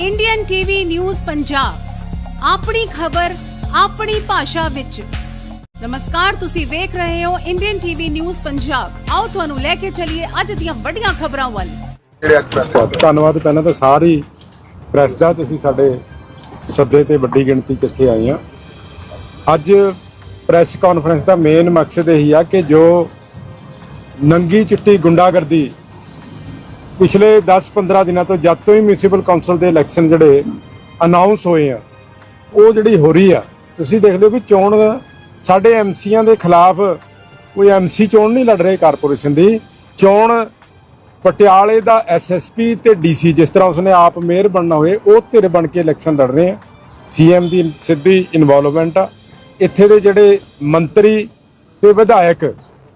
Indian TV news Punjab ਆਪਣੀ ਖਬਰ, ਆਪਣੀ ਭਾਸ਼ਾ ਵਿੱਚ। ਨਮਸਕਾਰ, ਤੁਸੀਂ ਵੇਖ ਰਹੇ ਹੋ ਇੰਡੀਅਨ ਟੀਵੀ ਨਿਊਜ਼ ਪੰਜਾਬ ਆਓ ਤੁਹਾਨੂੰ ਲੈ ਕੇ ਚੱਲੀਏ ਅੱਜ ਦੀਆਂ ਵੱਡੀਆਂ ਖਬਰਾਂ ਵੱਲ। ਧੰਨਵਾਦ, ਪਹਿਲਾਂ ਤਾਂ ਸਾਰੀ ਪ੍ਰੈਸ ਦਾ ਤੁਸੀਂ ਸਾਡੇ ਸੱਦੇ ਤੇ ਵੱਡੀ ਗਿਣਤੀ 'ਚ ਇੱਥੇ ਆਏ ਆ। ਅੱਜ ਪ੍ਰੈਸ ਕਾਨਫਰੰਸ ਦਾ ਮੇਨ ਮਕਸਦ ਇਹੀ ਆ ਕਿ ਜੋ ਨੰਗੀ ਚਿੱਟੀ ਗੁੰਡਾਗਰਦੀ ਪਿਛਲੇ 10-15 ਦਿਨਾਂ ਤੋਂ ਜਦ ਤੋਂ ਹੀ ਮਿਊਨਿਸਪਲ ਕਾਉਂਸਲ ਦੇ ਇਲੈਕਸ਼ਨ ਜਿਹੜੇ ਅਨਾਉਂਸ ਹੋਏ ਆ, ਉਹ ਜਿਹੜੀ ਹੋ ਰਹੀ ਆ, ਤੁਸੀਂ ਦੇਖ ਲਿਓ ਵੀ ਚੋਣ ਸਾਡੇ ਐਮਸੀਆਂ ਦੇ ਖਿਲਾਫ ਕੋਈ ਐਮਸੀ ਚੋਣ ਨਹੀਂ ਲੜ ਰਹੇ ਕਾਰਪੋਰੇਸ਼ਨ ਦੀ। ਚੋਣ ਪਟਿਆਲੇ ਦਾ ਐਸਐਸਪੀ ਤੇ ਡੀਸੀ ਜਿਸ ਤਰ੍ਹਾਂ ਉਸਨੇ ਆਪ ਮੇਅਰ ਬਣਨਾ ਹੋਏ, ਉਹ ਧਿਰ ਬਣ ਕੇ ਇਲੈਕਸ਼ਨ ਲੜ ਰਹੇ ਆ। ਸੀਐਮ ਦੀ ਸਿੱਧੀ ਇਨਵੋਲਵਮੈਂਟ ਆ। ਇੱਥੇ ਦੇ ਜਿਹੜੇ ਮੰਤਰੀ ਤੇ ਵਿਧਾਇਕ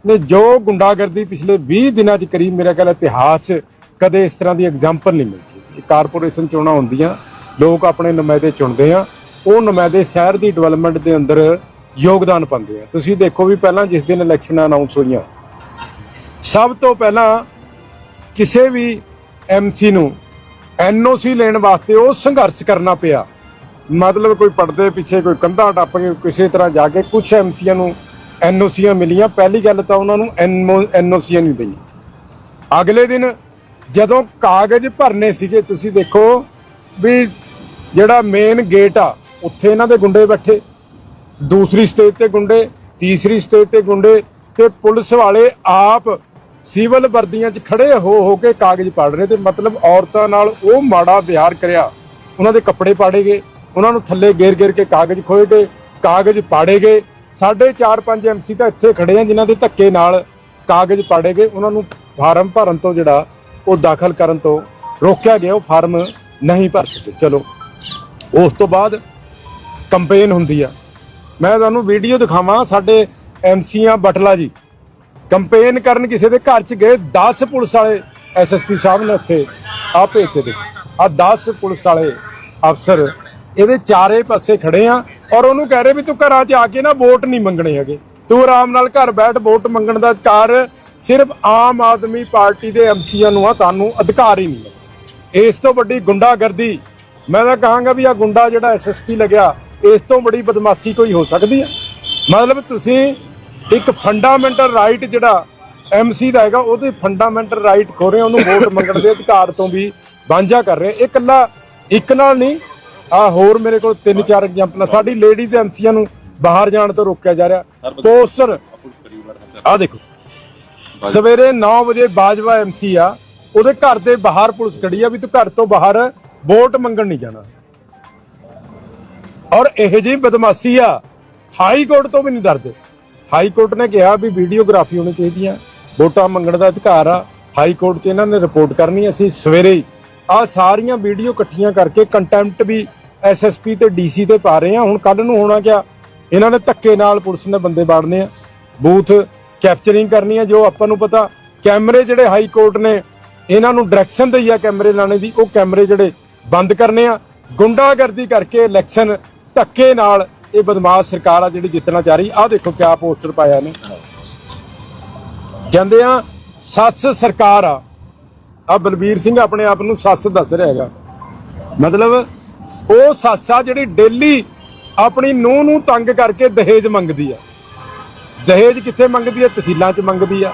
ਨੇ ਜੋ ਗੁੰਡਾਗਰਦੀ ਪਿਛਲੇ 20 ਦਿਨਾਂ 'ਚ ਕਰੀ, ਮੇਰਾ ਖਿਆਲ ਇਤਿਹਾਸ 'ਚ ਕਦੇ ਇਸ ਤਰ੍ਹਾਂ ਦੀ ਐਗਜ਼ਾਮਪਲ ਨਹੀਂ ਮਿਲਦੀ। ਇਹ ਕਾਰਪੋਰੇਸ਼ਨ ਚੋਣਾਂ ਹੁੰਦੀਆਂ, ਲੋਕ ਆਪਣੇ ਨੁਮਾਇੰਦੇ ਚੁਣਦੇ ਆ, ਉਹ ਨੁਮਾਇੰਦੇ ਸ਼ਹਿਰ ਦੀ ਡਿਵੈਲਪਮੈਂਟ ਦੇ ਅੰਦਰ ਯੋਗਦਾਨ ਪਾਉਂਦੇ ਆ। ਤੁਸੀਂ ਦੇਖੋ ਵੀ ਪਹਿਲਾਂ ਜਿਸ ਦਿਨ ਇਲੈਕਸ਼ਨਾਂ ਅਨਾਉਂਸ ਹੋਈਆਂ, ਸਭ ਤੋਂ ਪਹਿਲਾਂ ਕਿਸੇ ਵੀ ਐਮਸੀ ਨੂੰ ਐਨਓਸੀ ਲੈਣ ਵਾਸਤੇ ਉਹ ਸੰਘਰਸ਼ ਕਰਨਾ ਪਿਆ। ਮਤਲਬ ਕੋਈ ਪਰਦੇ ਪਿੱਛੇ ਕੋਈ ਕੰਧਾ ਟੱਪ ਕੇ ਕਿਸੇ ਤਰ੍ਹਾਂ ਜਾ ਕੇ ਕੁਝ ਐਮਸੀਆਂ ਨੂੰ ਐਨਓਸੀਆਂ ਮਿਲੀਆਂ, ਪਹਿਲੀ ਗੱਲ ਤਾਂ ਉਹਨਾਂ ਨੂੰ ਐਨਓਸੀਆਂ ਨਹੀਂ ਦਈਆਂ। ਅਗਲੇ ਦਿਨ ਜਦੋਂ ਕਾਗਜ਼ ਭਰਨੇ ਸੀਗੇ, ਤੁਸੀਂ ਦੇਖੋ ਵੀ ਜਿਹੜਾ ਮੇਨ ਗੇਟ ਆ, ਉੱਥੇ ਇਹਨਾਂ ਦੇ ਗੁੰਡੇ ਬੈਠੇ। ਦੂਸਰੀ ਸਟੇਜ ਤੇ ਗੁੰਡੇ, ਤੀਸਰੀ ਸਟੇਜ ਤੇ ਗੁੰਡੇ ਤੇ ਪੁਲਿਸ ਵਾਲੇ ਆਪ ਸਿਵਲ ਵਰਦੀਆਂ 'ਚ ਖੜੇ ਹੋ ਹੋ ਕੇ ਕਾਗਜ਼ ਪੜ ਰਹੇ ਤੇ ਮਤਲਬ ਔਰਤਾਂ ਨਾਲ ਉਹ ਮਾੜਾ ਵਿਹਾਰ ਕਰਿਆ। ਉਹਨਾਂ ਦੇ ਕੱਪੜੇ ਪਾੜੇ ਗਏ, ਉਹਨਾਂ ਨੂੰ ਥੱਲੇ ਗੇਰ ਗੇਰ ਕੇ ਕਾਗਜ਼ ਖੋਏ ਗਏ, ਕਾਗਜ਼ ਪਾੜੇ ਗਏ। ਸਾਢੇ 4-5 ਐਮਸੀ ਤਾਂ ਇੱਥੇ ਖੜੇ ਆ, ਜਿਨ੍ਹਾਂ ਦੇ ਧੱਕੇ ਨਾਲ ਕਾਗਜ਼ ਪਾੜੇ ਗਏ। ਉਹਨਾਂ ਨੂੰ ਫਾਰਮ ਭਰਨ ਤੋਂ ਜਿਹੜਾ ਉਹ ਦਾਖਲ ਕਰਨ ਤੋਂ ਰੋਕਿਆ ਗਿਆ, ਉਹ ਫਾਰਮ ਨਹੀਂ ਭਰ ਸਕੇ। ਚਲੋ, ਉਸ ਤੋਂ ਬਾਅਦ ਕੰਪੇਨ ਹੁੰਦੀ ਆ। ਮੈਂ ਤੁਹਾਨੂੰ ਵੀਡੀਓ ਦਿਖਾਵਾਂ, ਸਾਡੇ ਐਮਸੀਆਂ ਬਟਲਾ ਜੀ। ਕੰਪੇਨ ਕਰਨ ਕਿਸੇ ਦੇ ਘਰ ਚ ਗਏ 10 ਪੁਲਿਸ ਵਾਲੇ ਐਸਐਸਪੀ ਸਾਹਿਬ ਨੇ ਉੱਥੇ ਆ ਭੇਜਤੇ ਦੇ ਆ 10 ਪੁਲਿਸ ਵਾਲੇ ਅਫਸਰ, ਇਹਦੇ ਚਾਰੇ ਪਾਸੇ ਖੜੇ ਆ ਔਰ ਉਹਨੂੰ ਕਹਿ ਰਹੇ ਵੀ ਤੂੰ ਘਰਾਂ 'ਚ ਆ ਕੇ ਨਾ ਵੋਟ ਨਹੀਂ ਮੰਗਣੇ ਹੈਗੇ। ਤੂੰ ਆਰਾਮ ਨਾਲ ਘਰ ਬੈਠ, ਵੋਟ ਮੰਗਣ ਦਾ ਕਾਰ ਸਿਰਫ ਆਮ ਆਦਮੀ ਪਾਰਟੀ ਦੇ ਐਮਸੀਆਂ ਨੂੰ ਆ ਤੁਹਾਨੂੰ ਅਧਿਕਾਰ ਹੀ ਨਹੀਂ ਇਸ ਤੋਂ ਵੱਡੀ ਗੁੰਡਾਗਰਦੀ ਮੈਂ ਤਾਂ ਕਹਾਂਗਾ ਵੀ ਆ ਗੁੰਡਾ ਜਿਹੜਾ ਐਸਐਸਪੀ ਲੱਗਿਆ ਇਸ ਤੋਂ ਬੜੀ ਬਦਮਾਸ਼ੀ ਕੋਈ ਹੋ ਸਕਦੀ ਹੈ ਮਤਲਬ ਤੁਸੀਂ ਇੱਕ ਫੰਡਾਮੈਂਟਲ ਰਾਈਟ ਜਿਹੜਾ ਐਮਸੀ ਦਾ ਹੈਗਾ ਉਹਦੇ ਫੰਡਾਮੈਂਟਲ ਰਾਈਟ ਖੋ ਰਹੇ ਉਹਨੂੰ ਵੋਟ ਮੰਗਣ ਦੇ ਅਧਿਕਾਰ ਤੋਂ ਵੀ ਵਾਂਝਾ ਕਰ ਰਹੇ ਇਹ ਇਕੱਲਾ ਇੱਕ ਨਾਲ ਨਹੀਂ ਆ ਹੋਰ ਮੇਰੇ ਕੋਲ ਤਿੰਨ ਚਾਰ ਐਗਜ਼ਾਮਪਲਾਂ ਸਾਡੀ ਲੇਡੀਜ਼ ਐਮਸੀਆਂ ਨੂੰ ਬਾਹਰ ਜਾਣ ਤੋਂ ਰੋਕਿਆ ਜਾ ਰਿਹਾ। ਪੋਸਟਰ ਆ ਦੇਖੋ। ਸਵੇਰੇ 9 ਵਜੇ ਬਾਜਵਾ ਐਮਸੀ ਆ, ਉਹਦੇ ਘਰ ਦੇ ਬਾਹਰ ਪੁਲਿਸ ਖੜੀ ਆ ਵੀ ਤੂੰ ਘਰ ਤੋਂ ਬਾਹਰ ਵੋਟ ਮੰਗਣ ਨਹੀਂ ਜਾਣਾ। ਔਰ ਇਹ ਜਿਹੀ ਬਦਮਾਸ਼ੀ ਆ, ਹਾਈ ਕੋਰਟ ਤੋਂ ਵੀ ਨਹੀਂ ਡਰਦੇ। ਹਾਈ ਕੋਰਟ ਨੇ ਕਿਹਾ ਵੀ ਵੀਡੀਓਗ੍ਰਾਫੀ ਹੋਣੀ ਚਾਹੀਦੀ ਆ, ਵੋਟਾਂ ਮੰਗਣ ਦਾ ਅਧਿਕਾਰ ਆ। ਹਾਈ ਕੋਰਟ 'ਚ ਇਹਨਾਂ ਨੇ ਰਿਪੋਰਟ ਕਰਨੀ ਅਸੀਂ ਸਵੇਰੇ ਹੀ ਆ ਸਾਰੀਆਂ ਵੀਡੀਓ ਇਕੱਠੀਆਂ ਕਰਕੇ ਕੰਟੈਂਪਟ ਵੀ ਐਸਐਸਪੀ ਤੇ ਡੀਸੀ ਤੇ ਪਾ ਰਹੇ ਆ। ਹੁਣ ਕੱਲ ਨੂੰ ਹੋਣਾ ਕਿਆ? ਇਹਨਾਂ ਨੇ ਧੱਕੇ ਨਾਲ ਪੁਲਿਸ ਨੇ ਬੰਦੇ ਬਾੜਨੇ ਆ। ਬੂਥ ਕੈਪਚਰਿੰਗ ਕਰਨੀ ਆ ਜੋ ਆਪਾਂ ਨੂੰ ਪਤਾ, ਕੈਮਰੇ ਜਿਹੜੇ ਹਾਈ ਕੋਰਟ ਨੇ, ਇਹਨਾਂ ਨੂੰ ਡਾਇਰੈਕਸ਼ਨ ਦਈ ਆ ਕੈਮਰੇ ਲਾਣੇ ਦੀ, ਉਹ ਕੈਮਰੇ ਜਿਹੜੇ ਬੰਦ ਕਰਨੇ ਆ। ਗੁੰਡਾਗਰਦੀ ਕਰਕੇ ਇਲੈਕਸ਼ਨ ਧੱਕੇ ਨਾਲ ਇਹ ਬਦਮਾਸ਼ ਸਰਕਾਰ ਆ ਜਿਹੜੀ ਜਿੱਤਣਾ ਚਾਹ ਰਹੀ। ਆ ਦੇਖੋ ਕਿਆ ਪੋਸਟਰ ਪਾਇਆ ਨੇ ਕਹਿੰਦੇ ਆ, ਸੱਸ ਸਰਕਾਰ ਆ। ਆ ਬਲਬੀਰ ਸਿੰਘ ਆਪਣੇ ਆਪ ਨੂੰ ਸੱਸ ਦੱਸ ਰਿਹਾ ਹੈਗਾ। ਮਤਲਬ, ਉਹ ਸੱਸ ਆ ਜਿਹੜੀ ਡੇਲੀ ਆਪਣੀ ਨੂੰਹ ਨੂੰ ਤੰਗ ਕਰਕੇ ਦਹੇਜ ਮੰਗਦੀ ਆ। ਦਹੇਜ ਕਿੱਥੇ ਮੰਗਦੀ ਹੈ ਤਹਿਸੀਲਾਂ 'ਚ ਮੰਗਦੀ ਆ,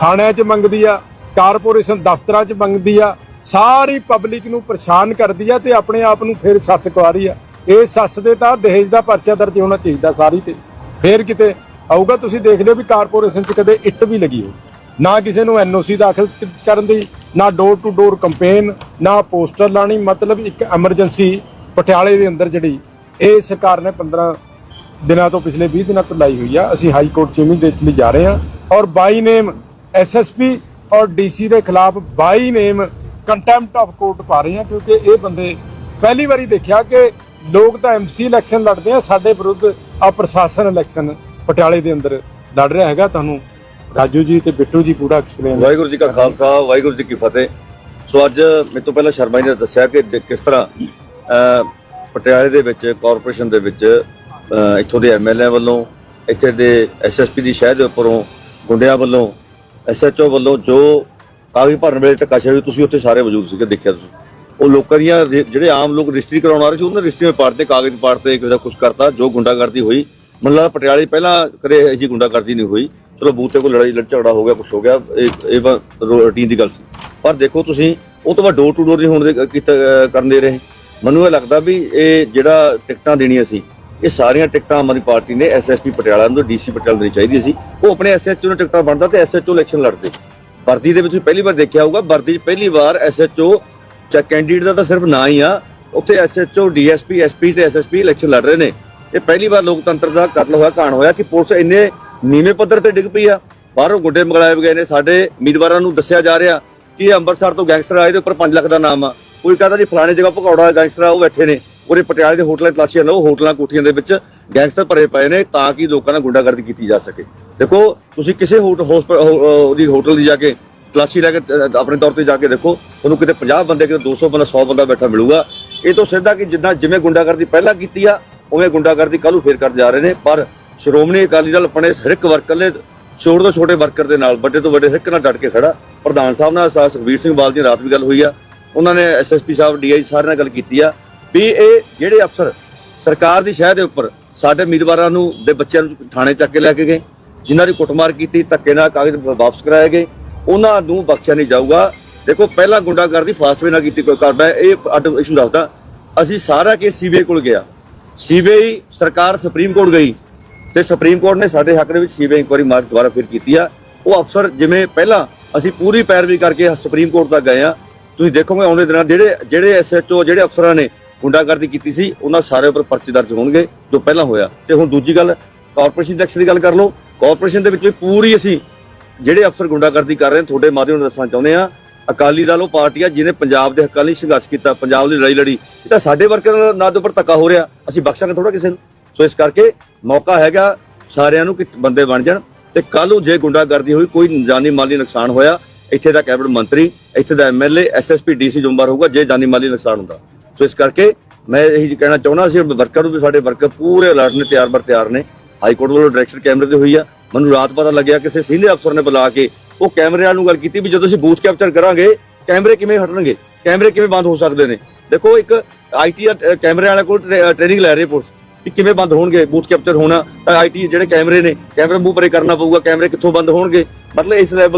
ਥਾਣਿਆਂ 'ਚ ਮੰਗਦੀ ਆ, ਕਾਰਪੋਰੇਸ਼ਨ ਦਫ਼ਤਰਾਂ 'ਚ ਮੰਗਦੀ ਆ, ਸਾਰੀ ਪਬਲਿਕ ਨੂੰ ਪਰੇਸ਼ਾਨ ਕਰਦੀ ਆ ਤੇ ਆਪਣੇ ਆਪ ਨੂੰ ਫਿਰ ਸੱਸ ਕੁਆਰੀ ਆ। ਇਹ ਸੱਸ ਦੇ ਤਾਂ ਦਹੇਜ ਦਾ ਪਰਚਾ ਦਰਜ ਹੋਣਾ ਚਾਹੀਦਾ ਸਾਰੀ ਤੇ। ਫਿਰ ਕਿਤੇ ਆਊਗਾ, ਤੁਸੀਂ ਦੇਖ ਲਿਓ ਵੀ ਕਾਰਪੋਰੇਸ਼ਨ 'ਚ ਕਦੇ ਇੱਟ ਵੀ ਲੱਗੀ ਹੋ ਨਾ ਕਿਸੇ ਨੂੰ ਐਨਓਸੀ ਦਾਖਲ ਕਰਨ ਦੀ, ਨਾ ਡੋਰ ਟੂ ਡੋਰ ਕੰਪੇਨ, ਨਾ ਪੋਸਟਰ ਲਾਣੀ ਮਤਲਬ ਇੱਕ ਐਮਰਜੈਂਸੀ ਪਟਿਆਲੇ ਦੇ ਅੰਦਰ ਜਿਹੜੀ ਇਹ ਸਰਕਾਰ ਨੇ 15 ਦਿਨਾਂ ਤੋਂ ਪਿਛਲੇ 20 ਦਿਨਾਂ ਤੋਂ ਲਾਈ ਹੋਈ ਆ। ਅਸੀਂ ਹਾਈ ਕੋਰਟ ਚ ਲਈ ਜਾ ਰਹੇ ਹਾਂ। ਔਰ ਬਾਈ ਨੇਮ ਐਸਐਸਪੀ ਔਰ ਡੀਸੀ ਦੇ ਖਿਲਾਫ by name contempt of court ਪਾ ਰਹੇ ਹਾਂ ਕਿਉਂਕਿ ਇਹ ਬੰਦੇ ਪਹਿਲੀ ਵਾਰੀ ਦੇਖਿਆ ਕਿ ਲੋਕ ਤਾਂ ਐਮਸੀ ਇਲੈਕਸ਼ਨ ਲੜਦੇ ਆ। ਸਾਡੇ ਵਿਰੁੱਧ ਆ ਪ੍ਰਸ਼ਾਸਨ ਇਲੈਕਸ਼ਨ ਪਟਿਆਲੇ ਦੇ ਅੰਦਰ ਲੜ ਰਿਹਾ ਹੈਗਾ। ਤੁਹਾਨੂੰ ਰਾਜੂ ਜੀ ਤੇ ਬਿੱਟੂ ਜੀ ਪੂਰਾ ਐਕਸਪਲੇਨ ਵਾਹਿਗੁਰੂ ਜੀ ਕਾ ਖਾਲਸਾ ਵਾਹਿਗੁਰੂ ਜੀ ਕੀ ਫਤਿਹ। ਸੋ ਅੱਜ ਮੇਰੇ ਤੋਂ ਪਹਿਲਾਂ ਸ਼ਰਮਾ ਜੀ ਨੇ ਦੱਸਿਆ ਕਿ ਕਿਸ ਤਰ੍ਹਾਂ ਪਟਿਆਲੇ ਦੇ ਵਿੱਚ ਕਾਰਪੋਰੇਸ਼ਨ ਦੇ ਵਿੱਚ ਇੱਥੋਂ ਦੇ ਐਮਐਲਏ ਵੱਲੋਂ, ਇੱਥੇ ਦੇ ਐਸਐਸਪੀ ਦੀ ਸ਼ਹਿਰ ਦੇ ਉੱਪਰੋਂ ਗੁੰਡਿਆਂ ਵੱਲੋਂ ਐਸਐਚਓ ਵੱਲੋਂ ਜੋ ਕਾਗਜ਼ ਭਰਨ ਵੇਲੇ ਧੱਕਾ ਸ਼ਾਹੀ ਤੁਸੀਂ ਉੱਥੇ ਸਾਰੇ ਮੌਜੂਦ ਸੀਗੇ, ਦੇਖਿਆ ਤੁਸੀਂ। ਉਹ ਲੋਕਾਂ ਦੀਆਂ ਜਿਹੜੇ ਆਮ ਲੋਕ ਰਜਿਸਟਰੀ ਕਰਾਉਣ ਆ ਰਹੇ ਸੀ, ਉਹਨਾਂ ਰਜਿਸਟਰੀ ਰਜਿਸਟਰੀ ਪਾੜਤੇ ਕਾਗਜ਼ ਪਾੜਤੇ ਕਿਸੇ ਦਾ ਕੁਝ ਕਰਤਾ, ਜੋ ਗੁੰਡਾਗਰਦੀ ਹੋਈ। ਮੈਨੂੰ ਲੱਗਦਾ ਪਟਿਆਲੇ ਪਹਿਲਾਂ ਕਦੇ ਇਹ ਜੀ ਗੁੰਡਾਗਰਦੀ ਨਹੀਂ ਹੋਈ। ਚਲੋ ਬੂਥ ਤੇ ਕੋਈ ਲੜਾਈ, ਲੜ ਝਗੜਾ ਹੋ ਗਿਆ ਕੁਝ ਹੋ ਗਿਆ, ਇਹ ਇਹ ਰੂਟੀਨ ਦੀ ਗੱਲ ਸੀ। ਪਰ ਦੇਖੋ ਤੁਸੀਂ, ਉਹ ਤੋਂ ਬਾਅਦ ਡੋਰ ਟੂ ਡੋਰ ਨਹੀਂ ਹੋਣ ਦੇ ਕੀਤਾ ਕਰਨ ਦੇ ਰਹੇ। ਮੈਨੂੰ ਇਹ ਲੱਗਦਾ ਵੀ ਇਹ ਜਿਹੜਾ ਟਿਕਟਾਂ ਦੇਣੀਆਂ ਸੀ ਇਹ ਸਾਰੀਆਂ ਟਿਕਟਾਂ ਆਮ ਆਦਮੀ ਪਾਰਟੀ ਨੇ ਐਸਐਸਪੀ ਪਟਿਆਲਾ ਨੂੰ ਡੀਸੀ ਪਟਿਆਲਾ ਨੂੰ ਦੇਣੀ ਚਾਹੀਦੀ ਸੀ। ਉਹ ਆਪਣੇ ਐਸਐਚਓ ਨੂੰ ਟਿਕਟਾਂ ਬਣਦਾ ਤੇ ਐਸਐਚਓ ਇਲੈਕਸ਼ਨ ਲੜਦੇ। ਵਰਦੀ ਦੇ ਵਿੱਚ ਤੁਸੀਂ ਪਹਿਲੀ ਵਾਰ ਦੇਖਿਆ ਹੋਊਗਾ, ਵਰਦੀ 'ਚ ਪਹਿਲੀ ਵਾਰ ਐਸਐਚਓ ਚਾ ਕੈਂਡੀਡੇਟ ਦਾ ਤਾਂ ਸਿਰਫ ਨਾਂ ਹੀ ਆ, ਉੱਥੇ ਐਸਐਚਓ ਡੀਐਸਪੀ ਐਸਪੀ ਤੇ ਐਸਐਸਪੀ ਇਲੈਕਸ਼ਨ ਲੜ ਰਹੇ ਨੇ। ਇਹ ਪਹਿਲੀ ਵਾਰ ਲੋਕਤੰਤਰ ਦਾ ਕਤਲ ਹੋਇਆ ਕਾਣ ਹੋਇਆ ਕਿ ਪੁਲਿਸ ਇੰਨੇ ਨੀਵੇਂ ਪੱਧਰ ਤੇ ਡਿੱਗ ਪਈ ਆ। ਬਾਹਰੋਂ ਗੁੱਡੇ ਮਗਲਾਏ ਗਏ ਨੇ, ਸਾਡੇ ਉਮੀਦਵਾਰਾਂ ਨੂੰ ਦੱਸਿਆ ਜਾ ਰਿਹਾ ਕਿ ਅੰਮ੍ਰਿਤਸਰ ਤੋਂ ਗੈਂਗਸਟਰ ਆਏ ਦੇ ਉੱਪਰ 5 ਲੱਖ ਦਾ ਨਾਮ ਆ। ਕੋਈ ਕਹਦਾ ਜੀ ਫਲਾਣੇ ਜਗ੍ਹਾ ਭਗੌੜਾ ਗੈਂਗਸਟਰ ਆ, ਉਹ ਬੈਠੇ ਨੇ। ਉਹਦੇ ਪਟਿਆਲੇ ਦੇ ਹੋਟਲਾਂ ਦੀ ਤਲਾਸ਼ੀਆਂ ਲਓ ਹੋਟਲਾਂ ਕੋਠੀਆਂ ਦੇ ਵਿੱਚ ਗੈਂਗਸਟਰ ਭਰੇ ਪਏ ਨੇ ਤਾਂ ਕਿ ਲੋਕਾਂ ਨਾਲ ਗੁੰਡਾਗਰਦੀ ਕੀਤੀ ਜਾ ਸਕੇ। ਦੇਖੋ, ਤੁਸੀਂ ਕਿਸੇ ਹੋਟ ਹੋਸਪ- ਹੋ- ਉਹਦੀ ਹੋਟਲ ਦੀ ਜਾ ਕੇ ਤਲਾਸ਼ੀ ਲੈ ਕੇ ਆਪਣੇ ਤੌਰ ਤੇ ਜਾ ਕੇ ਦੇਖੋ ਤੁਹਾਨੂੰ ਕਿਤੇ 50 ਬੰਦੇ, ਕਿਤੇ 200 ਬੰਦਾ 100 ਬੰਦਾ ਬੈਠਾ ਮਿਲੂਗਾ। ਇਹ ਤੋਂ ਸਿੱਧਾ ਕਿ ਜਿੱਦਾਂ ਜਿਵੇਂ ਗੁੰਡਾਗਰਦੀ ਪਹਿਲਾਂ ਕੀਤੀ ਆ, ਉਵੇਂ ਗੁੰਡਾਗਰਦੀ ਕੱਲ੍ਹ ਨੂੰ ਫੇਰ ਕਰ ਜਾ ਰਹੇ ਨੇ। ਪਰ ਸ਼੍ਰੋਮਣੀ ਅਕਾਲੀ ਦਲ ਆਪਣੇ ਹਰ ਇੱਕ ਵਰਕਰ ਨੇ ਛੋਟੇ ਤੋਂ ਛੋਟੇ ਵਰਕਰ ਦੇ ਨਾਲ, ਵੱਡੇ ਤੋਂ ਵੱਡੇ ਹਰ ਇੱਕ ਨਾਲ ਡਟ ਕੇ ਖੜਾ। ਪ੍ਰਧਾਨ ਸਾਹਿਬ ਨਾਲ, ਸਾ- ਸੁਖਬੀਰ ਸਿੰਘ ਬਾਲ ਦੀ ਰਾਤ ਵੀ ਗੱਲ ਹੋਈ ਆ। ਉਹਨਾਂ ਨੇ ਐਸਐਸਪੀ ਸਾਹਿਬ ਡੀਆਈ ਸਾਰਿਆਂ ਨਾਲ ਗੱਲ ਕੀਤੀ ਆ। ਵੀ ਇਹ ਜਿਹੜੇ ਅਫਸਰ ਸਰਕਾਰ ਦੀ ਸ਼ਹਿ ਦੇ ਉੱਪਰ ਸਾਡੇ ਉਮੀਦਵਾਰਾਂ ਨੂੰ ਦੇ ਬੱਚਿਆਂ ਨੂੰ ਥਾਣੇ ਚੱਕ ਕੇ ਲੈ ਕੇ ਗਏ, ਜਿਨ੍ਹਾਂ ਦੀ ਕੁੱਟਮਾਰ ਕੀਤੀ, ਧੱਕੇ ਨਾਲ ਕਾਗਜ਼ ਵਾਪਸ ਕਰਾਏ ਗਏ, ਉਹਨਾਂ ਨੂੰ ਬਖਸ਼ਿਆ ਨਹੀਂ ਜਾਊਗਾ। ਦੇਖੋ, ਪਹਿਲਾਂ ਗੁੰਡਾਗਰਦੀ ਫਾਸਟਵੇ ਨਾਲ ਕੀਤੀ ਕੋਈ ਕਰਦਾ ਇਹ ਅੱਡ ਇਸ਼ੂ ਦੱਸਦਾ। ਅਸੀਂ ਸਾਰਾ ਕੇਸ ਸੀਬੀਆਈ ਕੋਲ ਗਿਆ। ਸੀਬੀਆਈ ਸਰਕਾਰ ਸੁਪਰੀਮ ਕੋਰਟ ਗਈ ਤੇ ਸੁਪਰੀਮ ਕੋਰਟ ਨੇ ਸਾਡੇ ਹੱਕ ਦੇ ਵਿੱਚ ਸੀਬੀਆਈ ਇਨਕੁਆਰੀ ਮਾਰਕ ਦੁਆਰਾ ਫਿਰ ਕੀਤੀ ਆ। ਉਹ ਅਫਸਰ ਜਿਵੇਂ ਪਹਿਲਾਂ ਅਸੀਂ ਪੂਰੀ ਪੈਰਵੀ ਕਰਕੇ ਸੁਪਰੀਮ ਕੋਰਟ ਤੱਕ ਗਏ ਆ। ਤੁਸੀਂ ਦੇਖੋਗੇ ਆਉਂਦੇ ਦਿਨਾਂ ਜਿਹੜੇ ਜਿਹੜੇ ਐਸਐਚਓ ਜਿਹੜੇ ਅਫਸਰਾਂ ਨੇ ਗੁੰਡਾਗਰਦੀ ਕੀਤੀ ਸੀ, ਉਹਨਾਂ ਸਾਰੇ ਉੱਪਰ ਪਰਚੇ ਦਰਜ ਹੋਣਗੇ, ਜੋ ਪਹਿਲਾਂ ਹੋਇਆ। ਤੇ ਹੁਣ ਦੂਜੀ ਗੱਲ ਕਾਰਪੋਰੇਸ਼ਨ ਟੈਕਸ ਦੀ ਗੱਲ ਕਰ ਲਓ। ਕਾਰਪੋਰੇਸ਼ਨ ਦੇ ਵਿੱਚ ਵੀ ਪੂਰੀ ਅਸੀਂ ਜਿਹੜੇ ਅਫਸਰ ਗੁੰਡਾਗਰਦੀ ਕਰ ਰਹੇ ਨੇ, ਤੁਹਾਡੇ ਮਾਧਿਅਮ ਨਾਲ ਦੱਸਣਾ ਚਾਹੁੰਦੇ ਆ ਅਕਾਲੀ ਦਲ ਉਹ ਪਾਰਟੀ ਆ, ਜਿਹਨੇ ਪੰਜਾਬ ਦੇ ਹੱਕਾਂ ਲਈ ਸੰਘਰਸ਼ ਕੀਤਾ, ਪੰਜਾਬ ਦੀ ਲੜਾਈ ਲੜੀ। ਇਹ ਤਾਂ ਸਾਡੇ ਵਰਕਰਾਂ ਨਾਲ ਦੇ ਉੱਪਰ ਧੱਕਾ ਹੋ ਰਿਹਾ। ਅਸੀਂ ਬਖਸ਼ਾਂਗੇ ਥੋੜਾ ਕਿਸੇ ਨੂੰ। ਸੋ ਇਸ ਕਰਕੇ ਮੌਕਾ ਹੈਗਾ ਸਾਰਿਆਂ ਨੂੰ ਕਿ ਬੰਦੇ ਬਣ ਜਾਣ। ਤੇ ਕੱਲ ਨੂੰ ਜੇ ਗੁੰਡਾਗਰਦੀ ਹੋਈ, ਕੋਈ ਜਾਨੀ ਮਾਲੀ ਨੁਕਸਾਨ ਹੋਇਆ, ਇੱਥੇ ਦਾ ਕੈਬਨਿਟ ਮੰਤਰੀ, ਇੱਥੇ ਦਾ ਐਮਐਲਏ ਐਸਐਸਪੀ ਡੀਸੀ ਜ਼ਿੰਮੇਵਾਰ ਹੋਊਗਾ ਜੇ ਜਾਨੀ ਮਾਲੀ ਨੁਕਸਾਨ ਹੁੰਦਾ। ਸੋ ਇਸ ਕਰਕੇ ਮੈਂ ਇਹੀ ਕਹਿਣਾ ਚਾਹੁੰਦਾ ਸੀ ਵਰਕਰ ਨੂੰ ਵੀ ਸਾਡੇ ਵਰਕਰ ਪੂਰੇ ਅਲਰਟ ਨੇ, ਤਿਆਰ ਬਰ ਤਿਆਰ ਨੇ। ਹਾਈ ਕੋਰਟ ਵੱਲੋਂ ਡਾਇਰੈਕਸ਼ਨ ਕੈਮਰੇ ਤੇ ਹੋਈ ਆ। ਮੈਨੂੰ ਰਾਤ ਪਤਾ ਲੱਗਿਆ ਕਿਸੇ ਸੀਨੀਅਰ ਅਫਸਰ ਨੇ ਬੁਲਾ ਕੇ ਉਹ ਕੈਮਰਿਆਂ ਨੂੰ ਗੱਲ ਕੀਤੀ ਵੀ ਜਦੋਂ ਅਸੀਂ ਬੂਥ ਕੈਪਚਰ ਕਰਾਂਗੇ, ਕੈਮਰੇ ਕਿਵੇਂ ਹਟਣਗੇ? ਕੈਮਰੇ ਕਿਵੇਂ ਬੰਦ ਹੋ ਸਕਦੇ ਨੇ? ਦੇਖੋ, ਇੱਕ ਆਈਟੀ ਕੈਮਰੇ ਵਾਲੇ ਕੋਲ ਟ੍ਰੇਨਿੰਗ ਲੈ ਰਹੇ ਪੁਲਿਸ ਕਿ ਕਿਵੇਂ ਬੰਦ ਹੋਣਗੇ? ਬੂਥ ਕੈਪਚਰ ਹੋਣਾ ਤਾਂ ਆਈਟੀ ਜਿਹੜੇ ਕੈਮਰੇ ਨੇ, ਕੈਮਰੇ ਮੂੰਹ ਪਰੇ ਕਰਨਾ ਪਊਗਾ, ਕੈਮਰੇ ਕਿੱਥੋਂ ਬੰਦ ਹੋਣਗੇ? ਮਤਲਬ ਇਸ ਲੈਵਲ